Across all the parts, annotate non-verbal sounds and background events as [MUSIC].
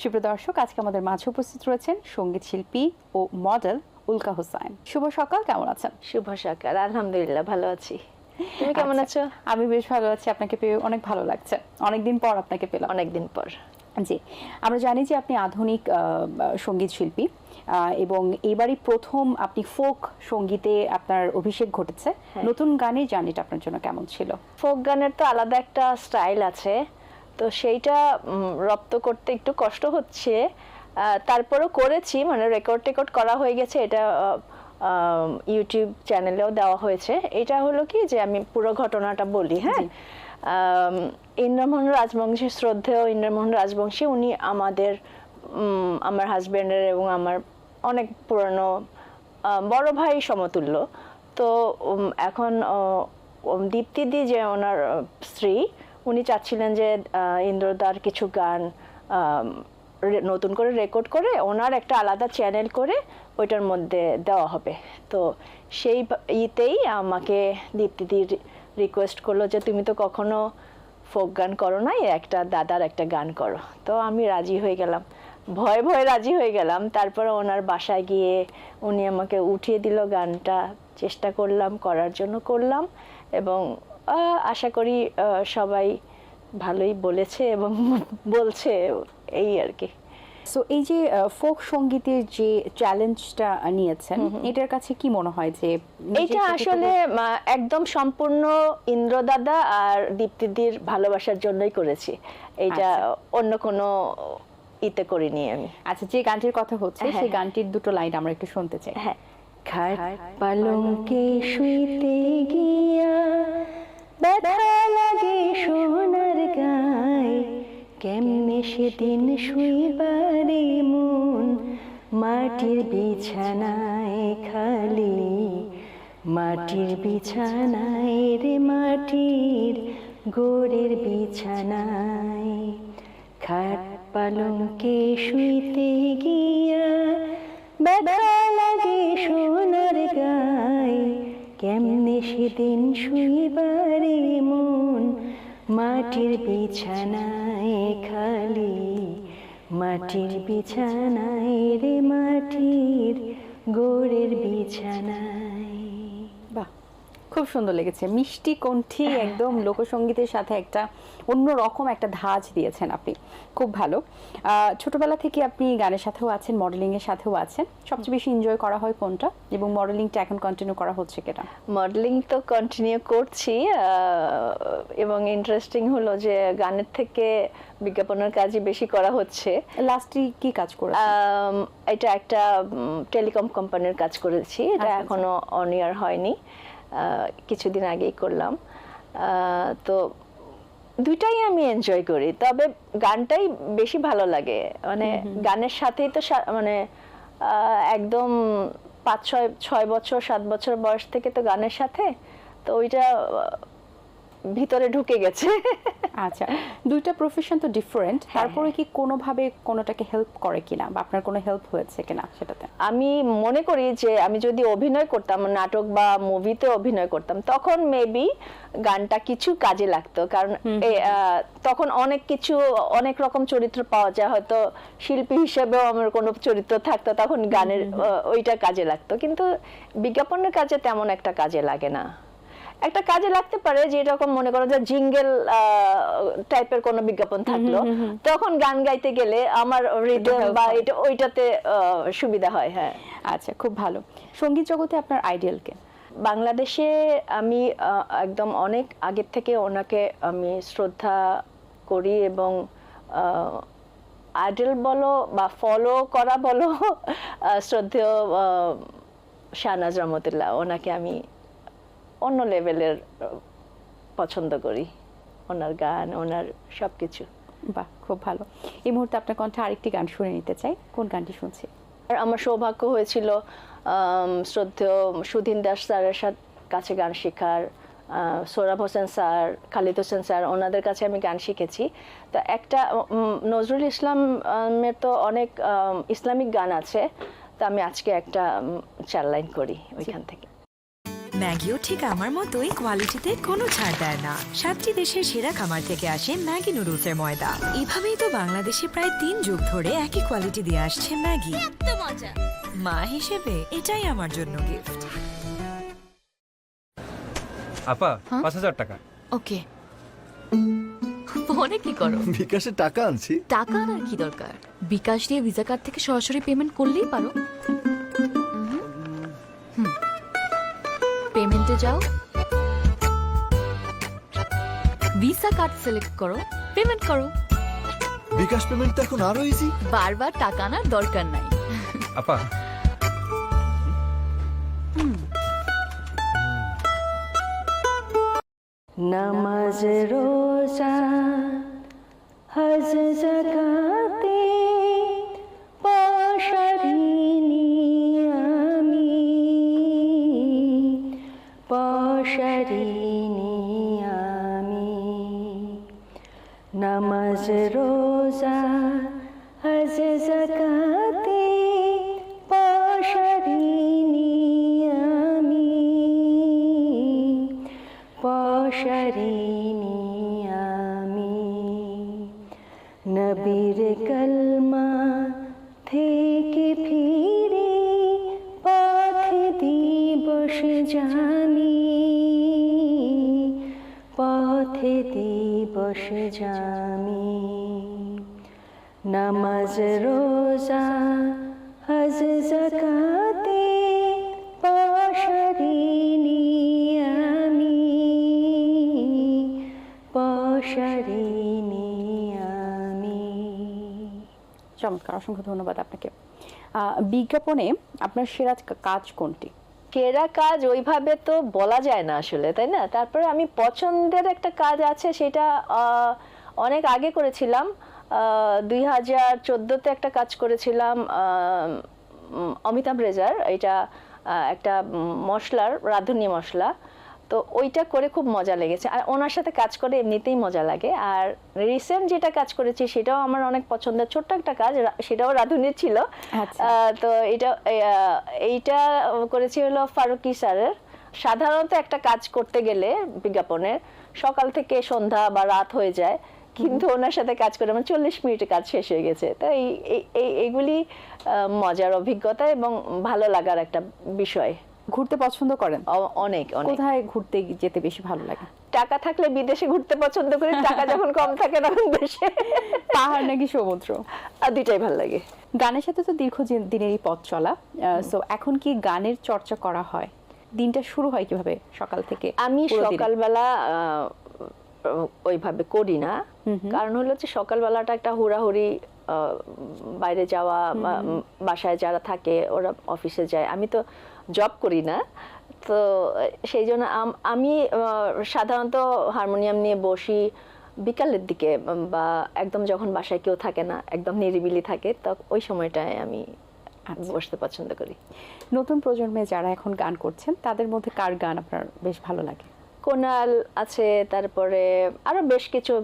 সুপ্রিয় দর্শক আজকে আমাদের মাঝে উপস্থিত রয়েছেন সংগীত শিল্পী ও মডেল উল্কা হোসাইন। শুভ সকাল কেমন আছেন? শুভ সকাল আলহামদুলিল্লাহ ভালো আছি। তুমি কেমন আচ্ছা, আছো? আমি বেশ ভালো আছি আপনাকে পেয়ে অনেক ভালো লাগছে। অনেকদিন পর আপনাকে পেলাম। অনেকদিন পর। জি আমরা জানি যে আপনি আধুনিক আহ, সংগীত শিল্পী আহ, এবং এবারই প্রথম আপনি ফোক সঙ্গীতে আপনার অভিষেক ঘটেছে। হ্যাঁ। নতুন গানের জার্নিটা আপনার জন্য কেমন ছিল? ফোক গানের তো আলাদা একটা স্টাইল আছে। তো সেইটা রপ্ত করতে একটু কষ্ট হচ্ছে। তারপরেও করেছি মানে রেকর্ড টেকর্ড করা হয়ে গেছে এটা ইউটিউব চ্যানেলেও দেওয়া হয়েছে। এটা হলো কি যে আমি পুরো ঘটনাটা বলি হ্যাঁ? ইন্দ্রমোহন রাজবংশী শ্রদ্ধেয় ইন্দ্রমোহন রাজবংশী উনি আমাদের আমার হাজব্যান্ডের এবং আমার অনেক পুরনো বড় ভাই সমতুল্য। তো এখন দীপ্তিদি যে ওনার স্ত্রী উনি চাচ্ছিলেন যে ইন্দ্রদার কিছু গান নতুন করে রেকর্ড করে ওনার একটা আলাদা চ্যানেল করে ওইটার মধ্যে দেওয়া হবে। তো সেই ইতেই আমাকে দীপ্তিদি রিকোয়েস্ট করল যে, তুমি তো কখনো ফোক গান করো নাই, একটা দাদার একটা গান করো। তো আমি রাজি হয়ে গেলাম। ভয়ে ভয়ে রাজি হয়ে গেলাম। তারপরে ওনার বাসায় গিয়ে উনি আমাকে উঠিয়ে দিল গানটা। চেষ্টা করলাম, করার জন্য করলাম এবং আশা করি সবাই ভালোই বলেছে এবং [LAUGHS] বলছে এই আর কি। সো এই যে ফোক সঙ্গীতের যে চ্যালেঞ্জটা নিয়েছেন এটার কাছে কি মনে হয় যে প্রতি আসলে একদম সম্পূর্ণ ইন্দ্রদাদা আর দীপ্তিদির ভালোবাসার জন্যই করেছি। এইটা আচ্ছা। অন্য কোনো ইতে করিনি আমি। আচ্ছা যে গানটির কথা হচ্ছে হ্যাঁ। সেই গানটির দুটো লাইন আমরা একটু শুনতে চাই। হ্যাঁ। খাট পালঙ্কে শুইতে গিয়া ব্যথা লাগে সোনার গায়। কেমনে সেদিন শুইবারে মন? মাটির বিছানায় খালি। মাটির বিছানায় রে মাটির গোড়ের বিছানায়। খাট পালঙ্কে শুইতে গিয়া ব্যথা কেমনে সেদিন শুইবারে মন? মাটির বিছানায় খালি মাটির বিছানায় রে মাটির গোড়ের বিছানায়। খুব সুন্দর লেগেছে। মিষ্টি কণ্ঠী একদম লোকসঙ্গীতের সাথে একটা অন্য রকম একটা ধাঁচ দিয়েছেন আপনি। খুব ভালো। ছোটবেলা থেকে আপনি গানের সাথেও আছেন মডেলিং এর সাথেও আছেন। সবচেয়ে বেশি এনজয় করা হয় কোনটা? এবং মডেলিংটা এখন কন্টিনিউ করা হচ্ছে কেটা মডেলিং তো কন্টিনিউ করছি এবং ইন্টারেস্টিং হলো যে গানের থেকে বিজ্ঞাপনের কাজই বেশি করা হচ্ছে। লাস্টে কি কাজ করে এটা একটা টেলিকম কোম্পানির কাজ করেছি। এটা আচ্ছা, আচ্ছা। এখনও অন ইয়ার হয়নি। কিছুদিন আগেই করলাম। আহ, তো দুইটাই আমি এনজয় করি। তবে গানটাই বেশি ভালো লাগে। মানে গানের সাথেই তো মানে আহ, একদম পাঁচ ছয় ছয় বছর সাত বছর বয়স থেকে তো গানের সাথে। তো ওইটা ভিতরে ঢুকে গেছে। আচ্ছা দুইটা প্রফেশন তো ডিফারেন্ট হ্যাঁ, তারপরে কি কোনোভাবে কোনোটাকে হেল্প করে কিনা বা আপনার কোনো হেল্প হয়েছে কিনা সেটাতে? আমি মনে করি যে আমি যদি অভিনয় করতাম নাটক বা মুভিতে অভিনয় করতাম তখন মেবি গানটা কিছু কাজে লাগতো। কারণ তখন অনেক কিছু অনেক রকম চরিত্র পাওয়া যায়। হয়তো শিল্পী হিসেবেও আমার কোনো চরিত্র থাকতো তখন গানের ওইটা কাজে লাগতো। কিন্তু বিজ্ঞাপনের কাজে তেমন একটা কাজে লাগে না। একটা কাজে লাগতে পারে যে এরকম মনে করো যে জিঙ্গেল টাইপের কোনো বিজ্ঞাপন থাকল তখন গান গাইতে গেলে আমার রিদম বা এটা ওইটাতে সুবিধা হয় হ্যাঁ। আচ্ছা খুব ভালো। সংগীত জগতে আপনার আইডিয়ালকে বাংলাদেশে আমি একদম অনেক আগের থেকে ওনাকে আমি শ্রদ্ধা করি এবং আইডল বলো বা ফলো করা বলো শ্রদ্ধেয় শাহনাজ রহমতুল্লাহ ওনাকে আমি অন্য লেভেলের পছন্দ করি। ওনার গান ওনার সব কিছু বাহ খুব ভালো। এই মুহূর্তে আপনার কণ্ঠে আরেকটি গান শুনে নিতে চাই। কোন গানটি শুনছি? আর আমার সৌভাগ্য হয়েছিল শ্রদ্ধেয় সুধীন দাস স্যারের সাথে কাছে গান শেখার আহ, সোহরাব হোসেন স্যার খালিদ হোসেন স্যার ওনাদের কাছে আমি গান শিখেছি। তো একটা নজরুল ইসলামের তো অনেক ইসলামিক গান আছে। তো আমি আজকে একটা চার লাইন করি ওইখান থেকে। ম্যাগিও ঠিক আমার মতোই কোয়ালিটিতে কোনো ছাড় দেয় না। সাতটি দেশের সেরা খামার থেকে আসে ম্যাগি নুডলসের ময়দা। এভাবেই তো বাংলাদেশে প্রায় তিন যুগ ধরে একই কোয়ালিটি দিয়ে আসছে ম্যাগি। মা হিসেবে এটাই আমার জন্য গিফট আপা পাঁচ হাজার টাকা। ওকে। ফোনে কি করো? বিকাশে টাকা আনছি। টাকা আনার কি দরকার? বিকাশ দিয়ে ভিসা কার্ড থেকে সরাসরি পেমেন্ট করলেই পারো। যাও। ভিসা কার্ড সিলেক্ট করো পেমেন্ট করো। বিকাশ পেমেন্ট তো এখন আরও ইজি বারবার টাকা আনার দরকার নাই। আপা। নামাজ রোজা হজ জাকাতে পাশারিনি আমি। নামাজ রোজা হজ জাকাতে পাশারিনি আমি। পশরিনি নবীর কলমা থেকে রোজা হজ জাকাতে পাশরিনি আমি পাশরিনি আমি চমৎকার অসংখ্য ধন্যবাদ আপনাকে। বিজ্ঞাপনে আপনার সেরা কাজ কোনটি? সেরা কাজ ওইভাবে তো বলা যায় না আসলে তাই না? তারপরে আমি পছন্দের একটা কাজ আছে সেটা অনেক আগে করেছিলাম। দুই হাজার চোদ্দোতে একটা কাজ করেছিলাম অমিতাভ রেজার। এটা একটা মশলার রাঁধুনি মশলা। তো ওইটা করে খুব মজা লেগেছে। আর ওনার সাথে কাজ করে এমনিতেই মজা লাগে। আর রিসেন্ট যেটা কাজ করেছি সেটাও আমার অনেক পছন্দের ছোট্ট একটা কাজ সেটাও রাঁধুনির ছিল। আচ্ছা। তো এটা এইটা করেছি হলো ফারুকি স্যারের। সাধারণত একটা কাজ করতে গেলে বিজ্ঞাপনের সকাল থেকে সন্ধ্যা বা রাত হয়ে যায়। কিন্তু ওনার সাথে কাজ করে আমার চল্লিশ মিনিটে কাজ শেষ হয়ে গেছে। তো এই এইগুলি মজার অভিজ্ঞতা এবং ভালো লাগার একটা বিষয়। ঘুরতে পছন্দ করেন? অনেক অনেক। কোথায় ঘুরতে যেতে বেশি ভালো লাগে? টাকা থাকলে বিদেশে ঘুরতে পছন্দ করি টাকা যখন কম থাকে তখন দেশে। পাহাড় নাকি সমুদ্র? আর দুইটাই ভালো লাগে। গানের সাথে তো দীর্ঘ দিনেরই পথ চলা। সো এখন কি গানের চর্চা করা হয়? দিনটা শুরু হয় কীভাবে সকাল থেকে? আমি সকালবেলা আহ, ওইভাবে করি না। কারণ হলো যে সকালবেলাটা একটা হুড়াহুড়ি বাইরে যাওয়া বাসায় যারা থাকে ওরা অফিসে যায়। আমি তো জব করি না। তো সেই জন্য আমি সাধারণত হারমোনিয়াম নিয়ে বসি বিকালের দিকে বা একদম যখন বাসায় কেউ থাকে না একদম নিরিবিলি থাকে তো ওই সময়টায় আমি আচ্ছা। বসতে পছন্দ করি। নতুন প্রজন্মে যারা এখন গান করছেন তাদের মধ্যে কার গান আপনার বেশ ভালো লাগে? কোনাল আছে তারপরে আরও বেশ কিছু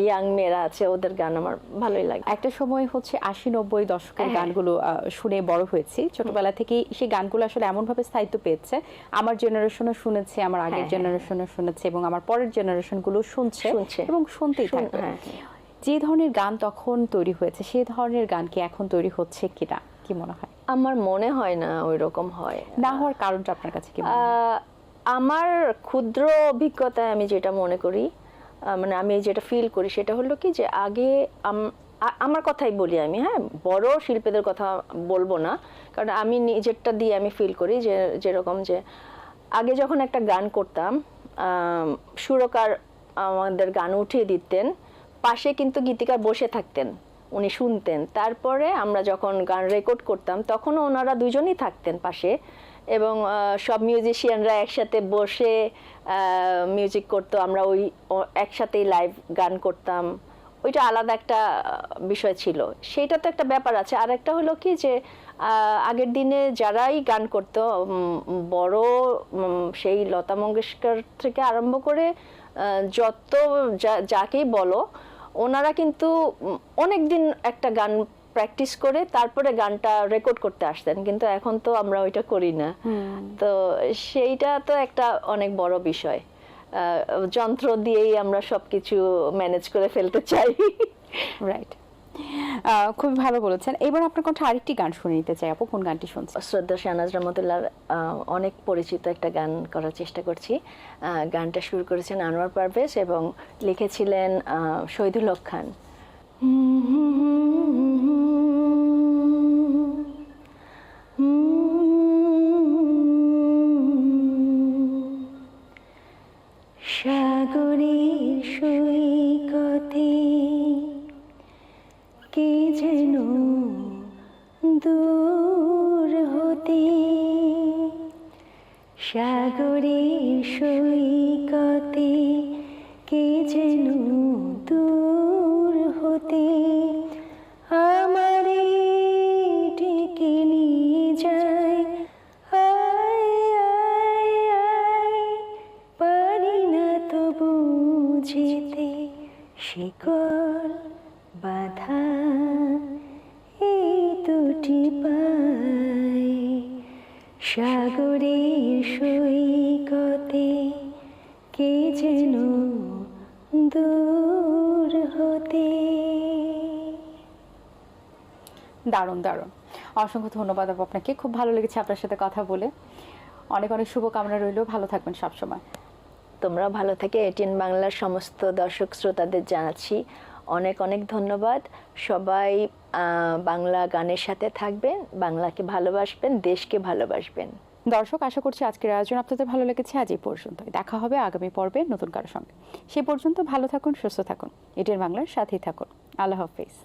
ইয়াং মেয়েরা আছে ওদের গান আমার ভালোই লাগে একটা সময় হচ্ছে আশি নব্বই দশকের হ্যাঁ। গানগুলো শুনে বড় হয়েছি ছোটবেলা থেকে সেই গানগুলো আসলে এমন ভাবে স্থায়িত্ব পেয়েছে আমার জেনারেশনও শুনেছে আমার আগের হ্যাঁ, হ্যাঁ। জেনারেশনও শুনেছে এবং আমার পরের জেনারেশনগুলো শুনছে। এবং শুনতেই থাকবে হ্যাঁ। যে ধরনের গান তখন তৈরি হয়েছে সেই ধরনের গান কি এখন তৈরি হচ্ছে কিনা কি মনে হয় আমার মনে হয় না ওই রকম হয় না হওয়ার কারণটা আপনার কাছে কি আমার ক্ষুদ্র অভিজ্ঞতায় আমি যেটা মনে করি মানে আমি যেটা ফিল করি সেটা হলো কি যে আগে আমার কথাই বলি আমি হ্যাঁ? বড় শিল্পীদের কথা বলব না, কারণ আমি নিজেরটা দিয়ে আমি ফিল করি যে, যেরকম যে আগে যখন একটা গান করতাম সুরকার আমাদের গান উঠিয়ে দিতেন, পাশে কিন্তু গীতিকার বসে থাকতেন, উনি শুনতেন। তারপরে আমরা যখন গান রেকর্ড করতাম, তখনও ওনারা দুজনই থাকতেন পাশে। এবং সব মিউজিশিয়ানরা একসাথে বসে মিউজিক করতো। আমরা ওই একসাথেই লাইভ গান করতাম। ওইটা আলাদা একটা বিষয় ছিল। সেটা তো একটা ব্যাপার আছে। আর একটা হলো কি যে আগের দিনে যারাই গান করতো বড় সেই লতা মঙ্গেশকর থেকে আরম্ভ করে যত যাকেই বলো, ওনারা কিন্তু অনেক দিন একটা গান প্র্যাকটিস করে তারপরে গানটা রেকর্ড করতে আসতেন কিন্তু এখন তো আমরা ওইটা করি না। তো সেইটা তো একটা অনেক বড় বিষয়। যন্ত্র দিয়েই আমরা সবকিছু ম্যানেজ করে ফেলতে চাই। রাইট খুব ভালো বলেছেন। এবার আপনার কণ্ঠে আরেকটি গান শুনে নিতে চাই। আপু কোন গানটি শুনছেন? শ্রদ্ধা শাহনাজ রহমতুল্লাহ অনেক পরিচিত একটা গান করার চেষ্টা করছি। আহ, গানটা শুরু করেছেন আনোয়ার পারভেজ এবং লিখেছিলেন শহীদুল হক খান। যেন দূর হতে আমারে ডেকে নিয়ে যায়। আয় আয় আয়, পারি না তবু যেতে শিকল বাধা। এই দুটি পায় সাগরের সৈকতে কে যেন দূর হতে। দারুণ দারুণ। অসংখ্য ধন্যবাদ আপু আপনাকে। খুব ভালো লেগেছে আপনার সাথে কথা বলে। অনেক অনেক শুভকামনা রইল। ভালো থাকবেন সবসময়। তোমরা ভালো থেকে এটিএন বাংলার সমস্ত দর্শক শ্রোতাদের জানাচ্ছি অনেক অনেক ধন্যবাদ। সবাই বাংলা গানের সাথে থাকবেন বাংলাকে ভালোবাসবেন দেশকে ভালোবাসবেন। দর্শক, আশা করছি আজকের আয়োজন আপনাদের ভালো লেগেছে। আজ এই পর্যন্ত দেখা হবে আগামী পর্বে নতুন কারোর সঙ্গে। সে পর্যন্ত ভালো থাকুন, সুস্থ থাকুন। এটির বাংলার সাথেই থাকুন। আল্লাহ হাফিজ।